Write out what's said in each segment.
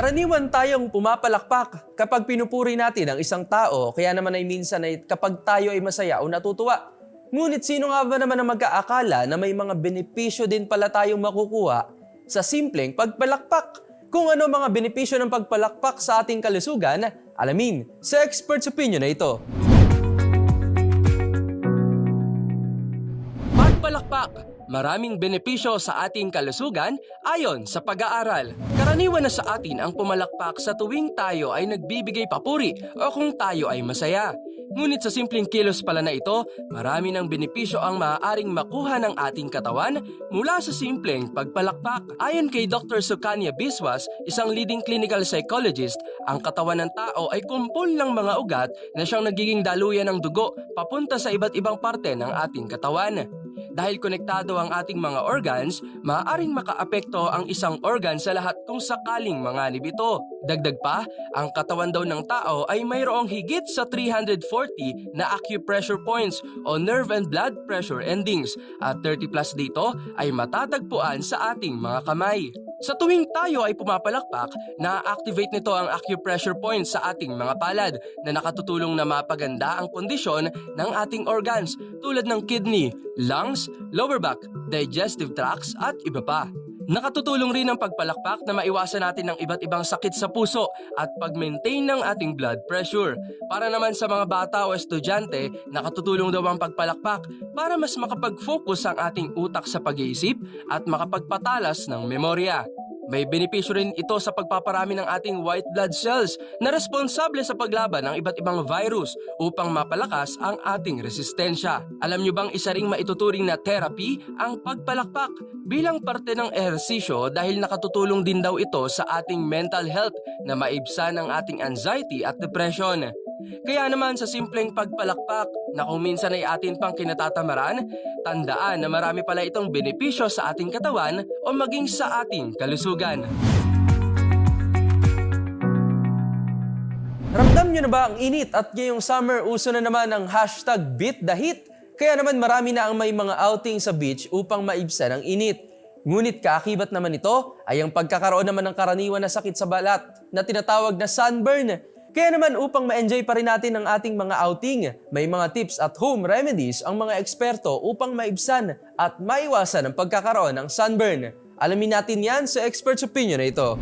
Karaniwan tayong pumapalakpak kapag pinupuri natin ang isang tao, kaya naman ay minsan ay kapag tayo ay masaya o natutuwa. Ngunit sino nga ba naman ang mag-aakala na may mga benepisyo din pala tayong makukuha sa simpleng pagpalakpak? Kung ano mga benepisyo ng pagpalakpak sa ating kalusugan, alamin sa expert's opinion na ito. Pagpalakpak, maraming benepisyo sa ating kalusugan ayon sa pag-aaral. Karaniwan na sa atin ang pumalakpak sa tuwing tayo ay nagbibigay papuri o kung tayo ay masaya. Ngunit sa simpleng kilos pala na ito, marami ng benepisyo ang maaaring makuha ng ating katawan mula sa simpleng pagpalakpak. Ayon kay Dr. Sukanya Biswas, isang leading clinical psychologist, ang katawan ng tao ay kumpol ng mga ugat na siyang nagiging daluyan ng dugo papunta sa iba't ibang parte ng ating katawan. Dahil konektado ang ating mga organs, maaaring makaapekto ang isang organ sa lahat kung sakaling manganib ito. Dagdag pa, ang katawan daw ng tao ay mayroong higit sa 340 na acupressure points o nerve and blood pressure endings at 30 plus dito ay matatagpuan sa ating mga kamay. Sa tuwing tayo ay pumapalakpak, na-activate nito ang acupressure points sa ating mga palad na nakatutulong na mapaganda ang kondisyon ng ating organs tulad ng kidney, lungs, lower back, digestive tracts at iba pa. Nakatutulong rin ang pagpalakpak na maiwasan natin ng iba't ibang sakit sa puso at pag-maintain ng ating blood pressure. Para naman sa mga bata o estudyante, nakatutulong daw ang pagpalakpak para mas makapag-focus ang ating utak sa pag-iisip at makapagpatalas ng memorya. May benepisyo rin ito sa pagpaparami ng ating white blood cells na responsable sa paglaban ng iba't ibang virus upang mapalakas ang ating resistensya. Alam nyo bang isa ring maituturing na therapy ang pagpalakpak bilang parte ng ehersisyo dahil nakatutulong din daw ito sa ating mental health na maibsan ang ating anxiety at depression. Kaya naman sa simpleng pagpalakpak na kung minsan ay atin pang kinatatamaran, tandaan na marami pala itong benepisyo sa ating katawan o maging sa ating kalusugan. Ramdam nyo na ba ang init at ngayong summer uso na naman ang hashtag Beat the Heat? Kaya naman marami na ang may mga outing sa beach upang maibsan ang init. Ngunit kaakibat naman ito ay ang pagkakaroon naman ng karaniwan na sakit sa balat na tinatawag na sunburn. Kaya naman upang ma-enjoy pa rin natin ang ating mga outing, may mga tips at home remedies ang mga eksperto upang maibsan at maiwasan ang pagkakaroon ng sunburn. Alamin natin yan sa expert's opinion na ito.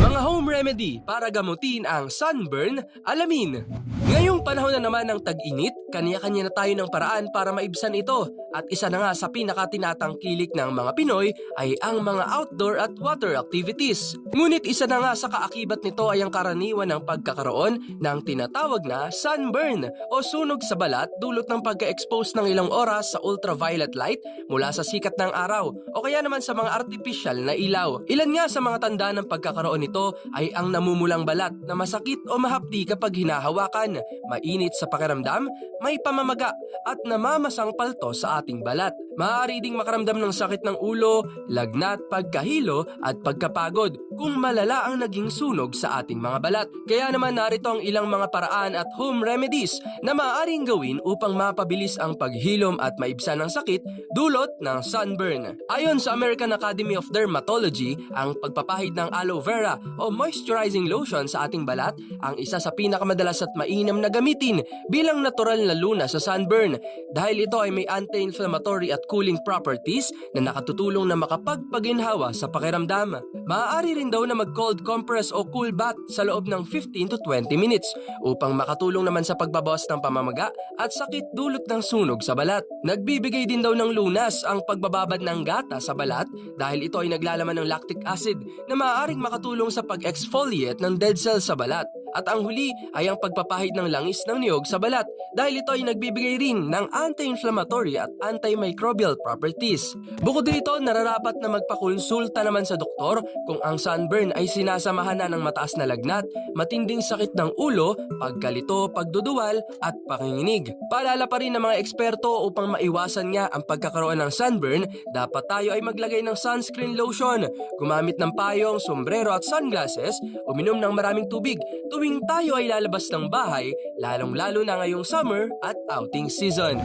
Mga home remedy para gamutin ang sunburn, alamin. Ngayong panahon na naman ng tag-init, kanya-kanya na tayo ng paraan para maibsan ito. At isa na nga sa pinakatinatangkilik ng mga Pinoy ay ang mga outdoor at water activities. Ngunit isa na nga sa kaakibat nito ay ang karaniwan ng pagkakaroon ng tinatawag na sunburn o sunog sa balat dulot ng pagka-expose ng ilang oras sa ultraviolet light mula sa sikat ng araw o kaya naman sa mga artificial na ilaw. Ilan nga sa mga tanda ng pagkakaroon nito ay ang namumulang balat na masakit o mahapdi kapag hinahawakan, mainit sa pakiramdam, may pamamaga at namamasang palto sa ating balat. Maaari ding makaramdam ng sakit ng ulo, lagnat, pagkahilo at pagkapagod kung malala ang naging sunog sa ating mga balat. Kaya naman narito ang ilang mga paraan at home remedies na maaaring gawin upang mapabilis ang paghilom at maibsan ng sakit dulot ng sunburn. Ayon sa American Academy of Dermatology, ang pagpapahid ng aloe vera o moisturizing lotion sa ating balat ang isa sa pinakamadalas at mainam na gamitin bilang natural na luna sa sunburn dahil ito ay may anti-inflammatory at cooling properties na nakatutulong na makapagpaginhawa sa pakiramdam. Maaari rin daw na mag-cold compress o cool bath sa loob ng 15 to 20 minutes upang makatulong naman sa pagbabawas ng pamamaga at sakit dulot ng sunog sa balat. Nagbibigay din daw ng lunas ang pagbababad ng gata sa balat dahil ito ay naglalaman ng lactic acid na maaaring makatulong sa pag-exfoliate ng dead cells sa balat. At ang huli ay ang pagpapahid ng langis ng niyog sa balat dahil ito ay nagbibigay rin ng anti-inflammatory at antimicrobial properties. Bukod dito, nararapat na magpakonsulta naman sa doktor kung ang sunburn ay sinasamahan na ng mataas na lagnat, matinding sakit ng ulo, pagkalito, pagduduwal at panginginig. Paalala pa rin ng mga eksperto upang maiwasan nga ang pagkakaroon ng sunburn, dapat tayo ay maglagay ng sunscreen lotion, gumamit ng payong, sombrero at sunglasses, uminom ng maraming tubig tuwing tayo ay lalabas ng bahay, lalong-lalo na ngayong summer at outing season.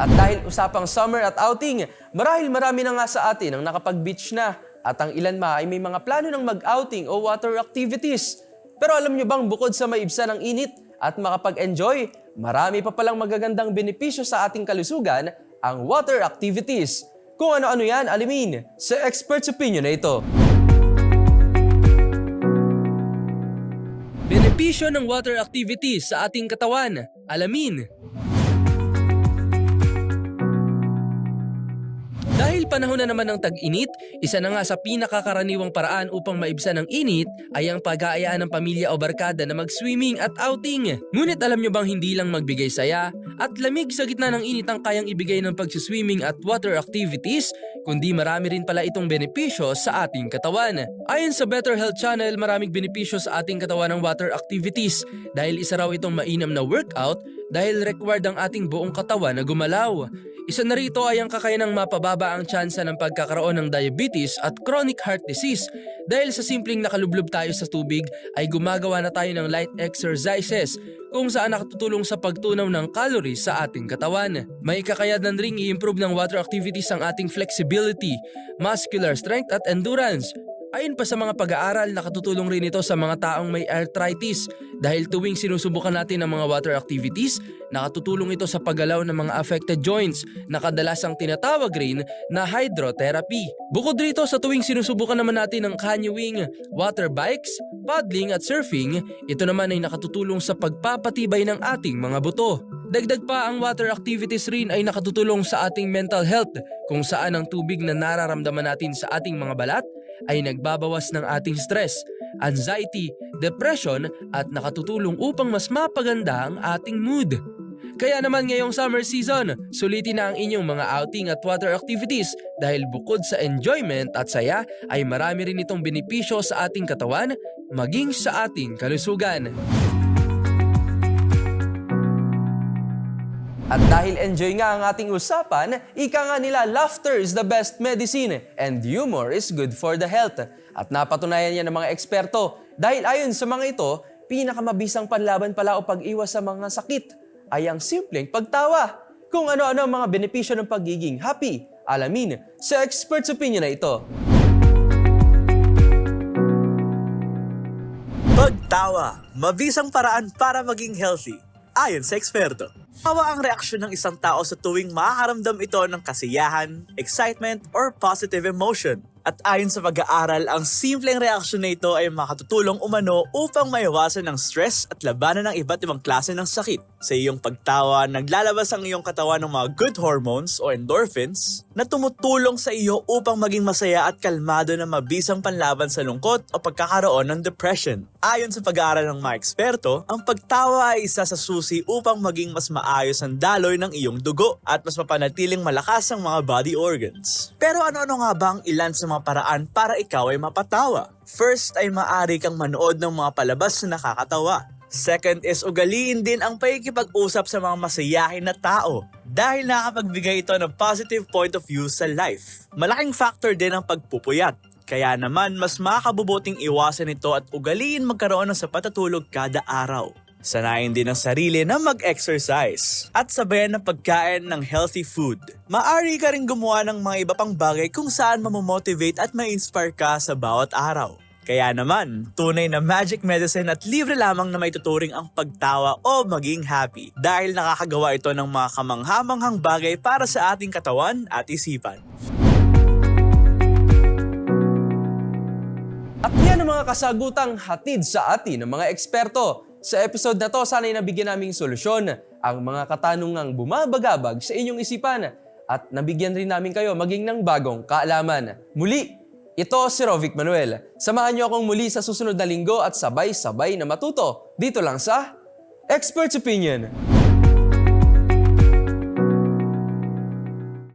At dahil usapang summer at outing, marahil marami na nga sa atin ang nakapag-beach na at ang ilan ma ay may mga plano ng mag-outing o water activities. Pero alam nyo bang bukod sa maibsan ng init at makapag-enjoy, marami pa palang magagandang benepisyo sa ating kalusugan ang water activities. Kung ano-ano yan, alimin sa expert's opinion na ito. Benepisyo ng water activities sa ating katawan. Alamin. Dahil panahon na naman ng tag-init, isa na nga sa pinakakaraniwang paraan upang maibsan ang init ay ang pag-aayaan ng pamilya o barkada na mag-swimming at outing. Ngunit alam nyo bang hindi lang magbigay saya at lamig sa gitna ng init ang kayang ibigay ng pag-swimming at water activities, kundi marami rin pala itong benepisyo sa ating katawan. Ayon sa Better Health Channel, maraming benepisyo sa ating katawan ng water activities dahil isa raw itong mainam na workout dahil required ang ating buong katawan na gumalaw. Isa na rito ay ang kakayanang mapababa ang tsansa ng pagkakaroon ng diabetes at chronic heart disease dahil sa simpleng nakalublob tayo sa tubig ay gumagawa na tayo ng light exercises kung saan nakatutulong sa pagtunaw ng calories sa ating katawan. May kakayanan ring i-improve ng water activities ang ating flexibility, muscular strength at endurance. Ayon pa sa mga pag-aaral, nakatutulong rin ito sa mga taong may arthritis dahil tuwing sinusubukan natin ang mga water activities, nakatutulong ito sa paggalaw ng mga affected joints na kadalasang tinatawag rin na hydrotherapy. Bukod rito sa tuwing sinusubukan naman natin ang canoeing, water bikes, paddling at surfing, ito naman ay nakatutulong sa pagpapatibay ng ating mga buto. Dagdag pa ang water activities rin ay nakatutulong sa ating mental health kung saan ang tubig na nararamdaman natin sa ating mga balat ay nagbabawas ng ating stress, anxiety, depression at nakatutulong upang mas mapaganda ang ating mood. Kaya naman ngayong summer season, sulitin na ang inyong mga outing at water activities dahil bukod sa enjoyment at saya ay marami rin itong benepisyo sa ating katawan maging sa ating kalusugan. At dahil enjoy nga ang ating usapan, ika nga nila laughter is the best medicine and humor is good for the health. At napatunayan yan ng mga eksperto dahil ayon sa mga ito, pinakamabisang panlaban pala o pag-iwas sa mga sakit ay ang simpleng pagtawa. Kung ano-ano ang mga benepisyo ng pagiging happy, alamin sa expert's opinion na ito. Pagtawa, mabisang paraan para maging healthy. Ayon sa eksperto. Tawa ang reaksyon ng isang tao sa tuwing makakaramdam ito ng kasiyahan, excitement, or positive emotion. At ayon sa pag-aaral, ang simpleng reaksyon na ito ay makatutulong umano upang maiwasan ng stress at labanan ng iba't ibang klase ng sakit. Sa iyong pagtawa, naglalabas ang iyong katawan ng mga good hormones o endorphins na tumutulong sa iyo upang maging masaya at kalmado na mabisang panlaban sa lungkot o pagkakaroon ng depression. Ayon sa pag-aaral ng mga eksperto, ang pagtawa ay isa sa susi upang maging mas maayos ang daloy ng iyong dugo at mas mapanatiling malakas ang mga body organs. Pero ano-ano nga ba ang ilan sa mga paraan para ikaw ay mapatawa? First ay maaari kang manood ng mga palabas na nakakatawa. Second is ugaliin din ang pakikipag-usap sa mga masayahin na tao dahil nakakapagbigay ito ng positive point of view sa life. Malaking factor din ang pagpupuyat. Kaya naman mas makakabubuting iwasan ito at ugaliin magkaroon ng sapat tulog kada araw. Sanayin din ang sarili na mag-exercise at sabayan ng pagkain ng healthy food. Maari ka rin gumawa ng mga iba pang bagay kung saan mamomotivate at ma-inspire ka sa bawat araw. Kaya naman, tunay na magic medicine at libre lamang na may tuturing ang pagtawa o maging happy dahil nakakagawa ito ng mga kamanghamanghang bagay para sa ating katawan at isipan. At yan ang mga kasagutang hatid sa atin ng mga eksperto. Sa episode na to, sana'y nabigyan naming solusyon ang mga katanungang bumabagabag sa inyong isipan at nabigyan rin namin kayo maging ng bagong kaalaman. Muli, ito si Rovic Manuel. Samahan niyo akong muli sa susunod na linggo at sabay-sabay na matuto dito lang sa Expert's Opinion.